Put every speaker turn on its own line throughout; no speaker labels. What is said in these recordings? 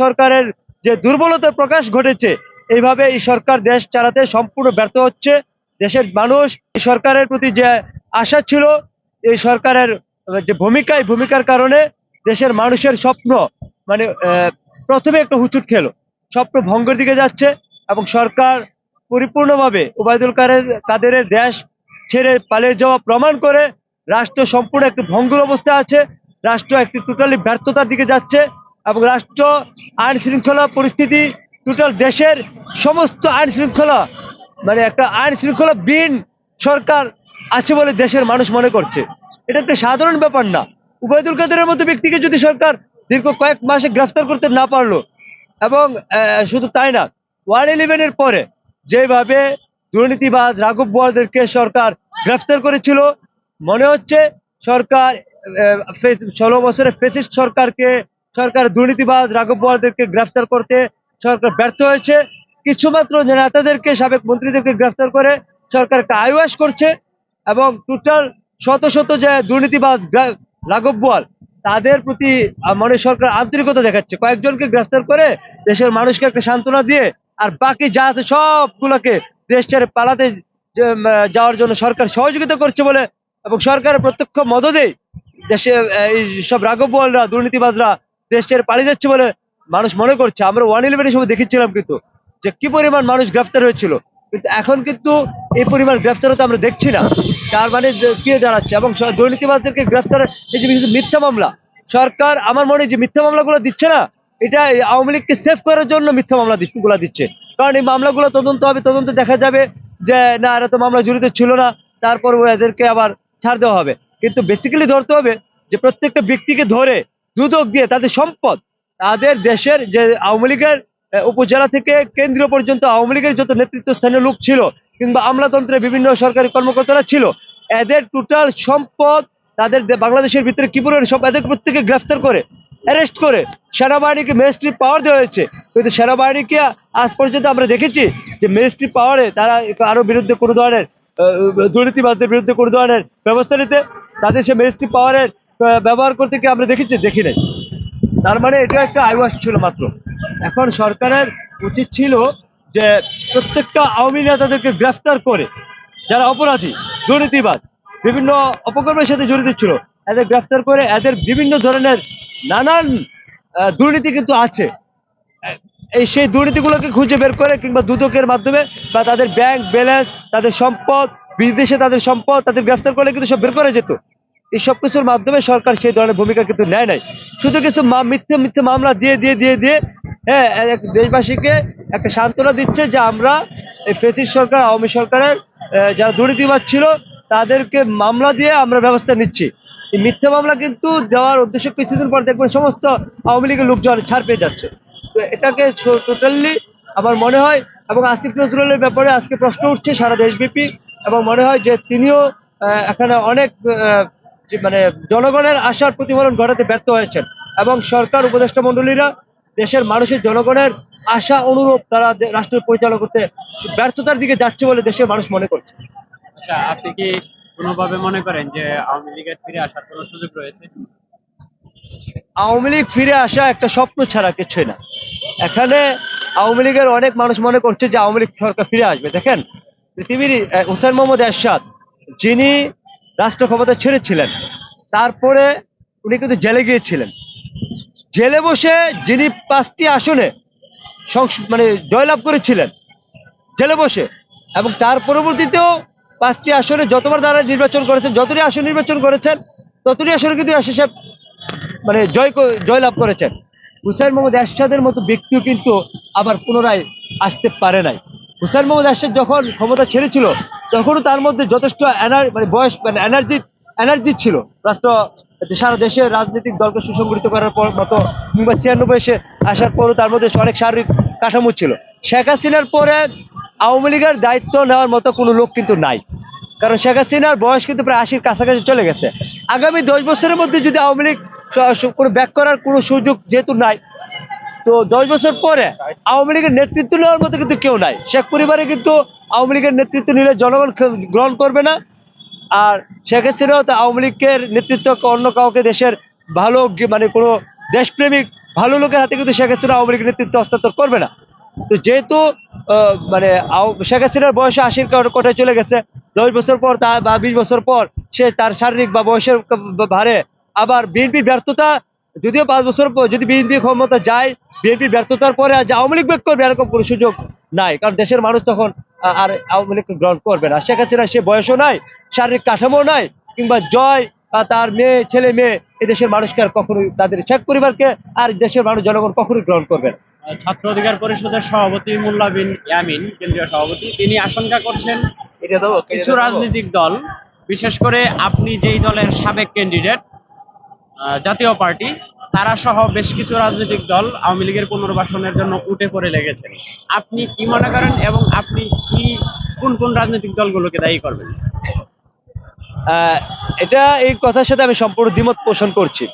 সরকারের যে দুর্বলতার প্রকাশ ঘটেছে, এইভাবে এই সরকার দেশ চালাতে সম্পূর্ণ ব্যর্থ হচ্ছে। দেশের মানুষ এই সরকারের প্রতি যে আশা ছিল, এই সরকারের যে ভূমিকা এই ভূমিকার কারণে দেশের মানুষের স্বপ্ন মানে প্রথমে একটা হুচুট খেলো। স্বপ্ন ভঙ্গের দিকে যাচ্ছে এবং সরকার পরিপূর্ণভাবে ওবায়দুল কাদের, কাদেরের দেশ ছেড়ে পালিয়ে যাওয়া প্রমাণ করে রাষ্ট্র সম্পূর্ণ একটি ভঙ্গুর অবস্থায় আছে, রাষ্ট্র একটি টোটালি ব্যর্থতার দিকে যাচ্ছে। এবং রাষ্ট্র, আইন শৃঙ্খলা পরিস্থিতি টোটাল দেশের সমস্ত আইন শৃঙ্খলা মানে একটা আইন শৃঙ্খলা বিন সরকার আছে বলে দেশের মানুষ মনে করছে। এটা একটা সাধারণ ব্যাপার না। উবায়দুল কাদেরের মতো ব্যক্তিকে যদি সরকার দীর্ঘ কয়েক মাসে গ্রেফতার করতে না পারল, এবং শুধু তাই না, ওয়ান ইলেভেনের পরে যেভাবে দুর্নীতিবাজ রাঘব বোয়ালদেরকে সরকার গ্রেফতার করেছিল, মনে হচ্ছে সরকার ষোলো বছরের ফেসিস্ট সরকারকে সরকার দুর্নীতিবাজ রাঘব গ্রেফতার করতে সরকার ব্যর্থ হয়েছে। কিছুমাত্র নেতাদেরকে, সাবেক মন্ত্রীদেরকে গ্রেফতার করে সরকার একটা আইওয়াস করছে এবং টোটাল শত শত যে দুর্নীতিবাজ রাঘব বোয়াল তাদের প্রতি মনে সরকার আন্তরিকতা দেখাচ্ছে। কয়েকজনকে গ্রেফতার করে দেশের মানুষকে একটা সান্ত্বনা দিয়ে আর বাকি যা আছে সবগুলোকে দেশ ছেড়ে পালাতে যাওয়ার জন্য সরকার সহযোগিতা করছে বলে এবং সরকারের প্রত্যক্ষ মদদেই দেশে, এই সব রাঘব দুর্নীতিবাজরা দেশ ছেড়ে পালিয়ে যাচ্ছে বলে মানুষ মনে করছে। আমরা ওয়ান ইলেভেনের সময় দেখেছিলাম কিন্তু যে কি পরিমাণ মানুষ গ্রেফতার হয়েছিল। কিন্তু এখন কিন্তু এই পরিমাণ গ্রেফতার হতে আমরা দেখছি না। তার মানে কি দাঁড়াচ্ছে? এবং দুর্নীতিবাজদেরকে গ্রেফতার এই যে কিছু মিথ্যা মামলা, সরকার আমার মনে যে মিথ্যা মামলাগুলো দিচ্ছে না, এটা আওয়ামী লীগকে সেভ করার জন্য মিথ্যা মামলা গুলা দিচ্ছে। কারণ এই মামলাগুলো তদন্ত হবে, তদন্তে দেখা যাবে যে না, এরা তো মামলা জড়িত ছিল না, তারপর এদেরকে আবার ছাড় দেওয়া হবে। কিন্তু বেসিক্যালি ধরতে হবে যে প্রত্যেকটা ব্যক্তিকে ধরে দুদক দিয়ে তাদের সম্পদ তাদের দেশের যে আওয়ামী লীগের উপজেলা থেকে কেন্দ্রীয় পর্যন্ত আওয়ামী লীগের যত নেতৃত্ব স্থানীয় লোক ছিল কিংবা আমলাতন্ত্রে বিভিন্ন সরকারি কর্মকর্তারা ছিল এদের টোটাল সম্পদ তাদের বাংলাদেশের ভিতরে কি পরিমাণ সব এদের প্রত্যেকে গ্রেফতার করে অ্যারেস্ট করে সেনাবাহিনীকে ম্যাজিস্ট্রি পাওয়ার দেওয়া হয়েছে। কিন্তু সেনাবাহিনীকে আজ পর্যন্ত আমরা দেখেছি যে ম্যাজিস্ট্রি পাওয়ারে তারা আরও বিরুদ্ধে কোনো ধরনের আহ, দুর্নীতিবাজদের বিরুদ্ধে কোনো ধরনের ব্যবস্থা নিতে তাদের সে ম্যাজিস্ট্রি পাওয়ারের ব্যবহার করতে কি আমরা দেখেছি? দেখি নাই। তার মানে এটা একটা আইওয়াস ছিল মাত্র। এখন সরকারের উচিত ছিল যে প্রত্যেকটা আওয়ামী নেতাদেরকে গ্রেফতার করে। যারা অপরাধী, দুর্নীতিবাদ, বিভিন্ন অপকর্মের সাথে জড়িত ছিল এদের গ্রেফতার করে এদের বিভিন্ন ধরনের নানান দুর্নীতি কিন্তু আছে। এই সেই দুর্নীতিগুলোকে খুঁজে বের করে কিংবা দুদকের মাধ্যমে বা তাদের ব্যাংক ব্যালেন্স তাদের সম্পদ, বিদেশে তাদের সম্পদ তাদের গ্রেফতার করলে কিন্তু সব বের করা যেত। এই সব কিছুর মাধ্যমে সরকার সেই ধরনের ভূমিকা কিন্তু নেয় নাই। শুধু কিছু মিথ্যে মিথ্যে মামলা দিয়ে দিয়ে দিয়ে দিয়ে হ্যাঁ দেশবাসীকে একটা সান্ত্বনা দিচ্ছে যে আমরা এই ফেসিস সরকার, আওয়ামী সরকারের যারা দুর্নীতিবাদ ছিল, তাদেরকে মামলা দিয়ে আমরা ব্যবস্থা নিচ্ছি। এই মিথ্যা মামলা কিন্তু দেওয়ার উদ্দেশ্য কিছুদিন পর দেখবেন সমস্ত আওয়ামী লীগের লোকজন ছাড় পেয়ে যাচ্ছে। তো এটাকে টোটালি আমার মনে হয়, এবং আসিফ নজরুলের ব্যাপারে আজকে প্রশ্ন উঠছে সারা দেশব্যাপী, এবং মনে হয় যে তিনিও এখানে অনেক মানে জনগণের আশার প্রতিফলন ঘটাতে ব্যর্থ হয়েছেন এবং সরকার উপদেষ্টা মন্ডলীরা দেশের মানুষের জনগণের আশা অনুরূপ তারা রাষ্ট্র পরিচালনা করতে ব্যর্থতার দিকে যাচ্ছে বলে দেশের মানুষ মনে করছে।
আচ্ছা আপনি কি কোনোভাবে মনে করেন যে আওয়ামী লীগের ফিরে আসার কোনো সুযোগ রয়েছে?
আওয়ামী লীগ ফিরে আসা একটা স্বপ্ন ছাড়া কিছুই না। এখানে আওয়ামী লীগের অনেক মানুষ মনে করছে যে আওয়ামী লীগ সরকার ফিরে আসবে। দেখেন পৃথিবীর হুসেন মোহাম্মদ এরশাদ যিনি রাষ্ট্র ক্ষমতা ছেড়েছিলেন। তারপরে উনি কিন্তু জেলে গিয়েছিলেন। জেলে বসে যিনি পাঁচটি আসনে মানে জয়লাভ করেছিলেন, জেলে বসে। এবং তার পরবর্তীতেও পাঁচটি আসনে যতবার তারা নির্বাচন করেছেন, যতটি আসন নির্বাচন করেছেন, ততটি আসনে কিন্তু এসে সে মানে জয় জয়লাভ করেছেন। হুসাইন মোহাম্মদ এরশাদের মতো ব্যক্তিও কিন্তু আবার পুনরায় আসতে পারে নাই। হুসাইন মোহাম্মদ এরশাদ যখন ক্ষমতা ছেড়েছিল তখনও তার মধ্যে যথেষ্ট এনার মানে বয়স মানে এনার্জি এনার্জি ছিল। রাষ্ট্র সারা দেশের রাজনৈতিক দলকে সুসংগঠিত করার পর মতো কিংবা ছিয়ানব্বই এসে আসার পরও তার মধ্যে অনেক শারীরিক কাঠামো ছিল। শেখ হাসিনার পরে আওয়ামী লীগের দায়িত্ব নেওয়ার মতো কোনো লোক কিন্তু নাই। কারণ শেখ হাসিনার বয়স কিন্তু প্রায় আশির কাছাকাছি চলে গেছে। আগামী দশ বছরের মধ্যে যদি আওয়ামী লীগ কোনো ব্যাক করার কোনো সুযোগ যেহেতু নাই, তো দশ বছর পরে আওয়ামী লীগের নেতৃত্ব নেওয়ার মতো কিন্তু কেউ নাই। শেখ পরিবারে কিন্তু আওয়ামী লীগের নেতৃত্ব নিলে জনগণ গ্রহণ করবে না। আর শেখ হাসিনাও তা আওয়ামী লীগের নেতৃত্ব অন্য কাউকে দেশের ভালো মানে কোনো দেশপ্রেমিক ভালো লোকের হাতে কিন্তু শেখ হাসিনা আওয়ামী লীগের নেতৃত্ব হস্তান্তর করবে না। তো যেহেতু মানে শেখ হাসিনার বয়সে আশির কোটায় চলে গেছে, দশ বছর পর তা বা বিশ বছর পর সে তার শারীরিক বা বয়সের ভারে আবার বিএনপির ব্যর্থতা, যদিও পাঁচ বছর পর যদি বিএনপি ক্ষমতা যায় বিএনপির ব্যর্থতার পরে আজ আওয়ামী লীগ করবে এরকম কোনো সুযোগ নাই। কারণ দেশের মানুষ তখন আর আওয়ামী লীগকে গ্রহণ করবে না। শেখ হাসিনা সে বয়সও নাই শারীরিক কাঠামো নাই কিংবা জয় বা তার মেয়ে ছেলে মেয়ে এই দেশের মানুষকে আর কখনোই তাদের শেখ পরিবারকে আর দেশের মানুষ জনগণ কখনোই গ্রহণ করবে না।
ছাত্র অধিকার পরিষদের সভাপতি মোল্লা বিন ইয়ামিন কেন্দ্রীয় সভাপতি তিনি আশঙ্কা করছেন কিছু রাজনৈতিক দল বিশেষ করে আপনি যেই দলের সাবেক ক্যান্ডিডেট জাতীয় পার্টি তারা সহ বেশ কিছু রাজনৈতিক দল আওয়ামী লীগের পুনর্বাসনের জন্য উঠে পড়ে লেগেছেন। আপনি কি মনে করেন এবং আপনি কি, কোন কোন রাজনৈতিক দলগুলোকে দায়ী করবেন?
এটা এই কথার সাথে আমি সম্পূর্ণ দ্বিমত পোষণ করছি।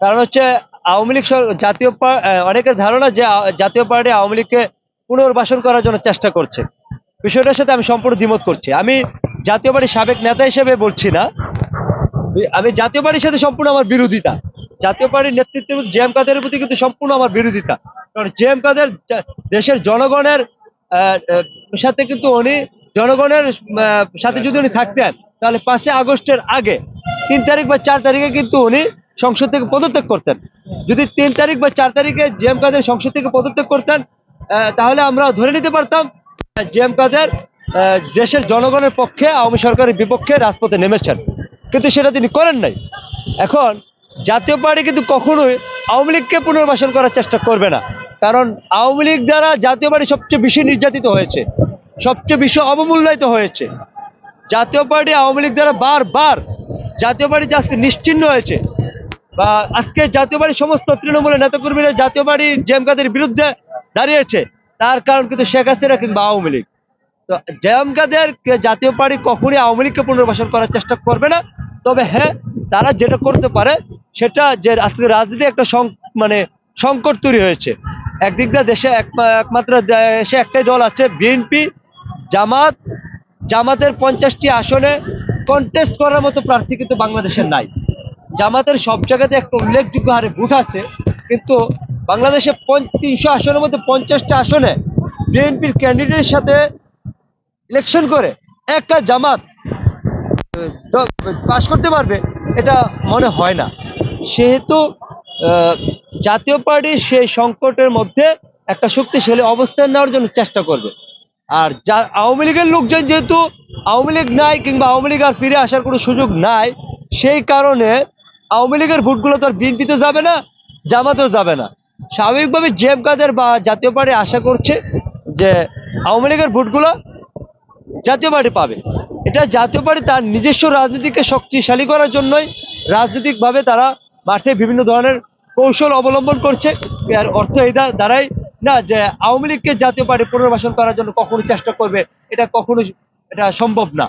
কারণ হচ্ছে আওয়ামী লীগ জাতীয় অনেকের ধারণা যে জাতীয় পার্টি আওয়ামী লীগকে পুনর্বাসন করার জন্য চেষ্টা করছে। বিষয়টার সাথে আমি সম্পূর্ণ দ্বিমত করছি। আমি জাতীয় পার্টির সাবেক নেতা হিসেবে বলছি না। আমি জাতীয় পার্টির সাথে সম্পূর্ণ আমার বিরোধিতা। জাতীয় পার্টির নেতৃত্বের প্রতি জেএম কাদের প্রতি কিন্তু সম্পূর্ণ আমার বিরোধিতা। কারণ জেএম কাদের দেশের জনগণের সাথে কিন্তু উনি জনগণের সাথে যদি উনি থাকতেন, তাহলে পাঁচই আগস্টের আগে, তিন তারিখ বা চার তারিখে কিন্তু উনি সংসদ থেকে পদত্যাগ করতেন। যদি তিন তারিখ বা চার তারিখে জেএম কাদের সংসদ থেকে পদত্যাগ করতেন তাহলে আমরা ধরে নিতে পারতাম জেএম কাদের দেশের জনগণের পক্ষে, আওয়ামী সরকারের বিপক্ষে রাজপথে নেমেছেন। কিন্তু সেটা তিনি করেন নাই। এখন জাতীয় পার্টি কিন্তু কখনোই আওয়ামী লীগকে পুনর্বাসন করার চেষ্টা করবে না। কারণ আওয়ামী লীগ দ্বারা জাতীয় পার্টি সবচেয়ে বেশি নির্যাতিত হয়েছে, সবচেয়ে বেশি অবমূল্যায়িত হয়েছে। জাতীয় পার্টি আওয়ামী লীগ দ্বারা বারবার জাতীয় পার্টি যে আজকে নিশ্চিহ্ন হয়েছে বা আজকে জাতীয় পার্টির সমস্ত তৃণমূলের নেতাকর্মীরা জাতীয় পার্টি জেম কাদের বিরুদ্ধে দাঁড়িয়েছে, তার কারণ কিন্তু শেখ হাসিনা কিংবা আওয়ামী লীগ। তো জেএম কাদের জাতীয় পার্টি কখনই আওয়ামী লীগকে পুনর্বাসন করার চেষ্টা করবে না, তবে হ্যাঁ তারা যেটা করতে পারে সেটা যে আজকে রাজনীতি একটা মানে সংকট তৈরি হয়েছে। একদিক দিয়ে দেশে এক- একমাত্র দেশে একটাই দল আছে বিএনপি জামাত। জামাতের পঞ্চাশটি আসনে কন্টেস্ট করার মতো প্রার্থী কিন্তু বাংলাদেশের নাই। জামাতের সব জায়গাতে একটা উল্লেখযোগ্য হারে ভোট আছে, কিন্তু বাংলাদেশে তিনশো আসনের মধ্যে পঞ্চাশটা আসনে বিএনপির ক্যান্ডিডেটের সাথে ইলেকশন করে একটা জামাত পাশ করতে পারবে, এটা মনে হয় না। সেহেতু জাতীয় পার্টি সেই সংকটের মধ্যে একটা শক্তিশালী অবস্থান নেওয়ার জন্য চেষ্টা করবে। আর যা, আওয়ামী লীগের লোকজন যেহেতু আওয়ামী লীগ নাই কিংবা আওয়ামী লীগ আর ফিরে আসার কোনো সুযোগ নাই, সেই কারণে আওয়ামী লীগের ভোটগুলো তো আর বিএনপিতে যাবে না, জামাতেও যাবে না। স্বাভাবিকভাবে জেম কাদের বা জাতীয় পার্টি আশা করছে যে আওয়ামী লীগের ভোটগুলো জাতীয় পার্টি পাবে। এটা জাতীয় পার্টি তার নিজস্ব রাজনীতিকে শক্তিশালী করার জন্যই রাজনৈতিকভাবে তারা মাঠে বিভিন্ন ধরনের কৌশল অবলম্বন করছে। এর অর্থ এই দাঁড়াই দ্বারাই না যে আওয়ামী লীগকে জাতীয় পার্টি পুনর্বাসন করার জন্য কখনো চেষ্টা করবে, এটা কখনো এটা সম্ভব না।